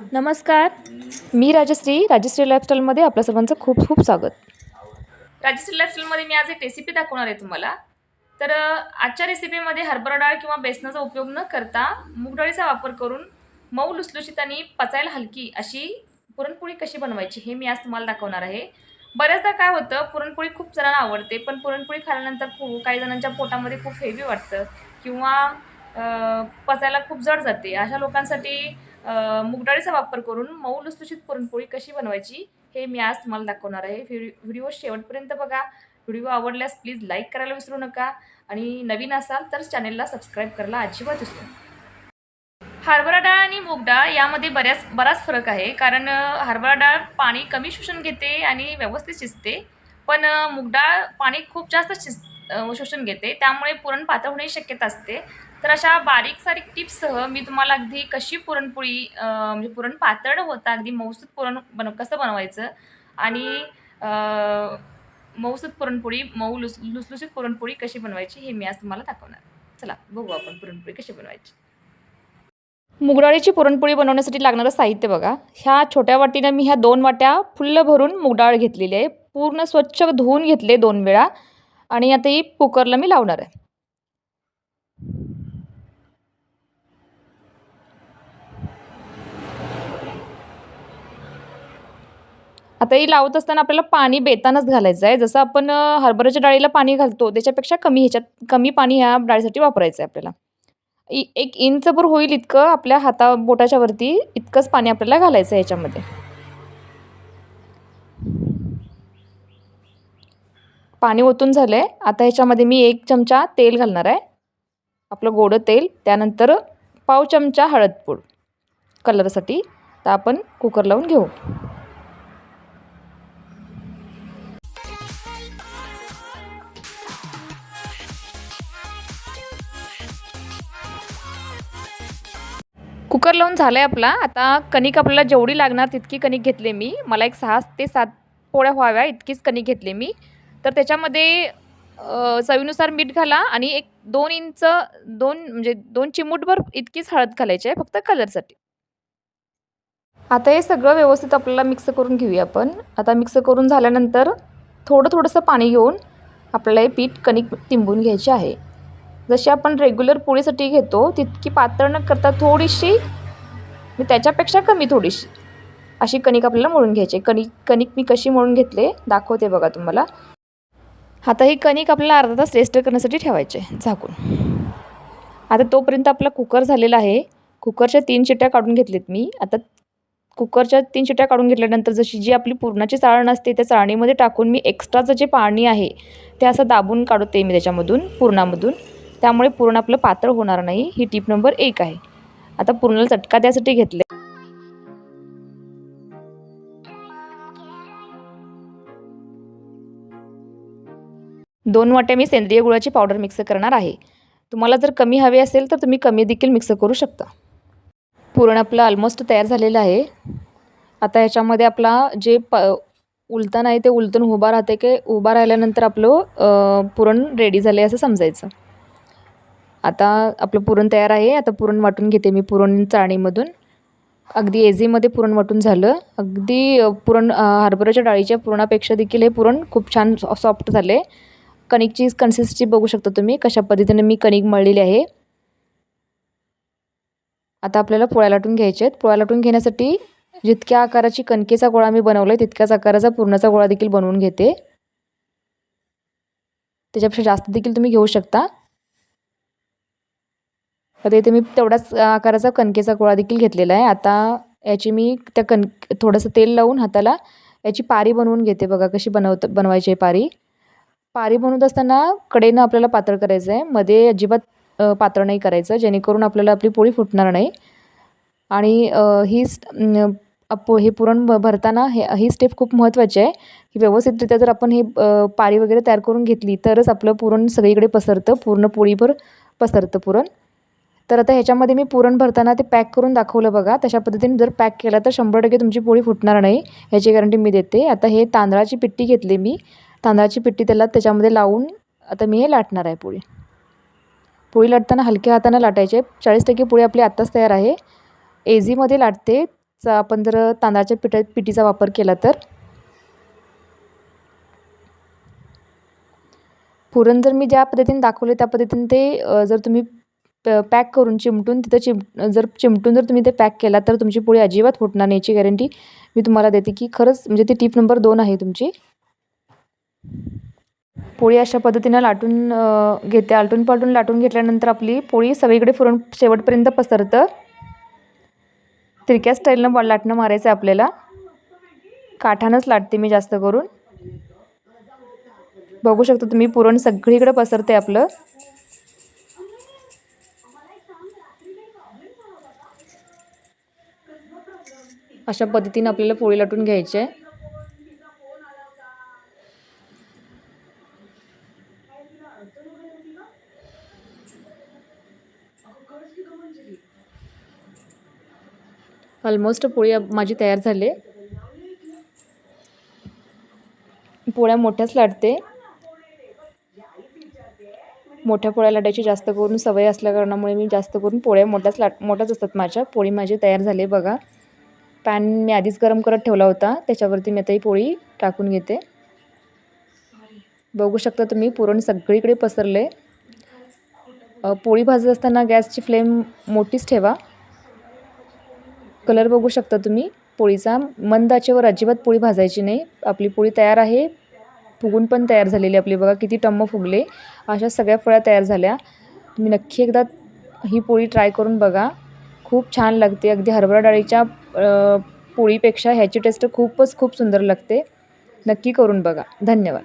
नमस्कार. मी राजश्री राजश्री लाईफस्टाईलमध्ये आपल्या सर्वांचं खूप खूप स्वागत. राजश्री लाईफस्टाईलमध्ये मी आज एक रेसिपी दाखवणार आहे तुम्हाला. तर आजच्या रेसिपीमध्ये हरभरा डाळ किंवा बेसनाचा उपयोग न करता मूग डाळीचा वापर करून मऊ लुसलुशीत आणि पचायला हलकी अशी पुरणपोळी कशी बनवायची हे मी आज तुम्हाला दाखवणार आहे. बऱ्याचदा काय होतं पुरणपोळी खूप जणांना आवडते पण पुरणपोळी खाल्यानंतर खूप काही जणांच्या पोटामध्ये खूप हेवी वाटतं किंवा पचायला खूप जड जाते. अशा लोकांसाठी मुगडाळीचा वापर करून मऊ लुसलुशीत पुरणपोळी कशी बनवायची हे मी आज तुम्हाला दाखवणार आहे. व्हिडिओ शेवटपर्यंत बघा. व्हिडिओ आवडल्यास प्लीज लाईक करायला विसरू नका आणि नवीन असाल तर चॅनेलला सबस्क्राईब करायला अजिबात विसरू नका. हरभरा डाळ आणि मूग डाळ यामध्ये बऱ्याच बराच फरक आहे. कारण हरभरा डाळ पाणी कमी शोषण घेते आणि व्यवस्थित शिजते. पण अ, मूग डाळ पाणी खूप जास्त शिज शोषण घेते. त्यामुळे पुरण पातळ होण्याची शक्यता असते. तर अशा बारीक सारीक टिप्ससह मी तुम्हाला अगदी कशी पुरणपोळी म्हणजे पुरण पातळ होता अगदी मऊसूत पुरण बनव कसं बनवायचं? आणि अ, पुरणपोळी मऊ लुस लुसलुसीत पुरणपोळी कशी बनवायची हे मी आज तुम्हाला दाखवणार. चला बघू आपण पुरणपोळी कशी बनवायची. मुगडाळीची पुरणपोळी बनवण्यासाठी लागणारं साहित्य बघा. ह्या छोट्या वाटीनं मी ह्या दोन वाट्या फुल्ल भरून मुगडाळ घेतलेली आहे. पूर्ण स्वच्छ धुवून घेतले दोन वेळा. आणि आता ही कुकरला मी लावणार आहे. आता ही लावत असताना आपल्याला पाणी बेतानच घालायचं आहे. जसं आपण हरभऱ्याच्या डाळीला पाणी घालतो त्याच्यापेक्षा कमी ह्याच्यात कमी पाणी ह्या डाळीसाठी वापरायचं आहे आपल्याला. इ एक इंचभर होईल इतकं आपल्या हाता बोटाच्या वरती इतकंच पाणी आपल्याला घालायचं आहे ह्याच्यामध्ये. पाणी ओतून झालं आहे आता ह्याच्यामध्ये मी एक चमचा तेल घालणार आहे. आपलं गोडं तेल त्यानंतर पाव चमचा हळदपूड कलरसाठी तर आपण कुकर लावून घेऊ. कुकर लावून झालं आहे आपला. आता कणिक आपल्याला जेवढी लागणार तितकी कणिक घेतले मी. मला एक सहा ते सात पोळ्या व्हाव्या इतकीच कणिक घेतले मी. तर त्याच्यामध्ये चवीनुसार मीठ घाला आणि एक दोन इंच दोन म्हणजे दोन चिमूटभर इतकीच हळद घालायची आहे फक्त कलरसाठी. आता हे सगळं व्यवस्थित आपल्याला मिक्स करून घेऊया आपण. आता मिक्स करून झाल्यानंतर थोडं थोडंसं पाणी घेऊन आपल्याला हे पीठ कणिक तिंबून घ्यायचे आहे. जशी आपण रेग्युलर पोळीसाठी घेतो तितकी पातळ न करता थोडीशी मी त्याच्यापेक्षा कमी थोडीशी. अशी कणिक आपल्याला मळून घ्यायची. आहे. कणिक कणिक मी कशी मळून घेतले दाखवते बघा तुम्हाला. आता ही कणिक आपल्याला अर्धा तास रेस्ट करण्यासाठी ठेवायचे आहे झाकून. आता तोपर्यंत आपला कुकर झालेला आहे. कुकरच्या तीन शिट्ट्या काढून घेतलेत मी. आता कुकरच्या तीन शिट्ट्या काढून घेतल्यानंतर जशी जी आपली पुरणाची चाळण असते त्या चाळणीमध्ये टाकून मी एक्स्ट्राचं जे पाणी आहे ते असं दाबून काढते मी त्याच्यामधून पुरणामधून. त्यामुळे पूर्ण आपलं पातळ होणार नाही. ही टीप नंबर एक आहे. आता पूर्णाला चटका द्यासाठी घेतले. दोन वाट्या मी सेंद्रिय गुळाची पावडर मिक्स करणार आहे. तुम्हाला जर कमी हवे असेल तर तुम्ही कमी देखील मिक्स करू शकता. पुरण आपलं ऑलमोस्ट तयार झालेलं आहे. आता ह्याच्यामध्ये आपला जे प उलतान आहे ते उलटून उभा राहते की उभा राहिल्यानंतर आपलं पुरण रेडी झाले असं समजायचं. आता आपलं पुरण तयार आहे. आता पुरण वाटून घेते मी पुरण चाळणीमधून. अगदी एझीमध्ये पुरण वाटून झालं. अगदी पुरण हरभऱ्याच्या डाळीच्या पुरणापेक्षा देखील हे पुरण खूप छान सॉफ्ट झाले. कणिकची कन्सिस्टन्सी बघू शकता तुम्ही कशा पद्धतीने मी कणिक मळलेली आहे. आता आपल्याला पोळ्या लाटून घ्यायचे आहेत. पोळ्या लाटून घेण्यासाठी जितक्या आकाराची कणकेचा गोळा मी बनवला आहे तितक्याच आकाराचा पुरणाचा गोळा देखील बनवून घेते. त्याच्यापेक्षा जास्त देखील तुम्ही घेऊ शकता. आता इथे मी तेवढाच आकाराचा कणकेचा गोळा देखील घेतलेला आहे. आता याची मी त्या कण थोडंसं तेल लावून हाताला याची पारी बनवून घेते बघा कशी बनवत बनवायची आहे पारी. पारी बनवत असताना कडेनं आपल्याला पातळ करायचं आहे. मध्ये अजिबात पातळ नाही करायचं जेणेकरून आपल्याला आपली पोळी फुटणार नाही. आणि ही स्ट- अप हे पुरण भरताना हे ही स्टेप खूप महत्त्वाची आहे. की व्यवस्थितरित्या जर आपण हे पारी वगैरे तयार करून घेतली तरच आपलं पुरण सगळीकडे पसरतं. पूर्ण पोळीभर पसरतं पुरण. तर आता ह्याच्यामध्ये मी पुरण भरताना ते पॅक करून दाखवलं बघा. तशा पद्धतीने जर पॅक केला तर शंभर टक्के तुमची पोळी फुटणार नाही. ह्याची गॅरंटी मी देते. आता हे तांदळाची पिट्टी घेतली मी. तांदळाची पिट्टी त्याला त्याच्यामध्ये लावून आता मी हे लाटणार आहे पोळी. पोळी लाटताना हलक्या हातानं लाटायचे चाळीस टक्के पोळी आपली आत्ताच तयार आहे. एझीमध्ये लाटते. चा आपण जर तांदळाच्या पिठा पिठीचा वापर केला तर. पुरण जर मी ज्या पद्धतीने दाखवले त्या पद्धतीने ते जर तुम्ही पॅक करून चिमटून तिथं चिम जर चिमटून जर तुम्ही ते पॅक केला तर तुमची पोळी अजिबात फुटणार नाही याची गॅरंटी मी तुम्हाला देते की खरंच म्हणजे ती टीप नंबर दोन आहे तुमची. पोळी अशा पद्धतीनं लाटून घेते आलटून पालटून लाटून घेतल्यानंतर आपली पोळी सगळीकडे पुरण शेवटपर्यंत पसरतं. तिरक्या स्टाईलनं लाटणं मारायचं आहे आपल्याला. काठानंच लाटते मी जास्त करून. बघू शकता तुम्ही पुरण सगळीकडे पसरते आपलं. अशा पद्धतीने आपल्याला पोळी लाटून घ्यायची. आहे ऑलमोस्ट पोळी माझी तयार झाली. पोळ्या मोठ्याच लाटते. मोठ्या पोळ्या लाटायची जास्त करून सवय असल्या कारणामुळे मी जास्त करून पोळ्या मोठ्याच लाट मोठ्याच असतात माझ्या. पोळी माझी तयार झाली आहे बघा. पॅन मी आधीच गरम करत ठेवला होता. त्याच्यावरती मी आता ही पोळी टाकून घेते. बघू शकता तुम्ही पुरण सगळीकडे पसरले. पोळी भाजत असताना गॅसची फ्लेम मोठीच ठेवा. कलर बघू शकता तुम्ही पोळीचा. मंद आचेवर अजिबात पोळी भाजायची नाही. आपली पोळी तयार आहे. फुगून पण तयार झालेली आपली. बघा किती टम्म फुगले. अशा सगळ्या फळ्या तयार झाल्या. तुम्ही नक्की एकदा ही पोळी ट्राय करून बघा. खूप छान लागते. अगदी हरभरा डाळीच्या पोळीपेक्षा ह्याची टेस्ट खूपच खूप सुंदर लागते. नक्की करून बघा. धन्यवाद.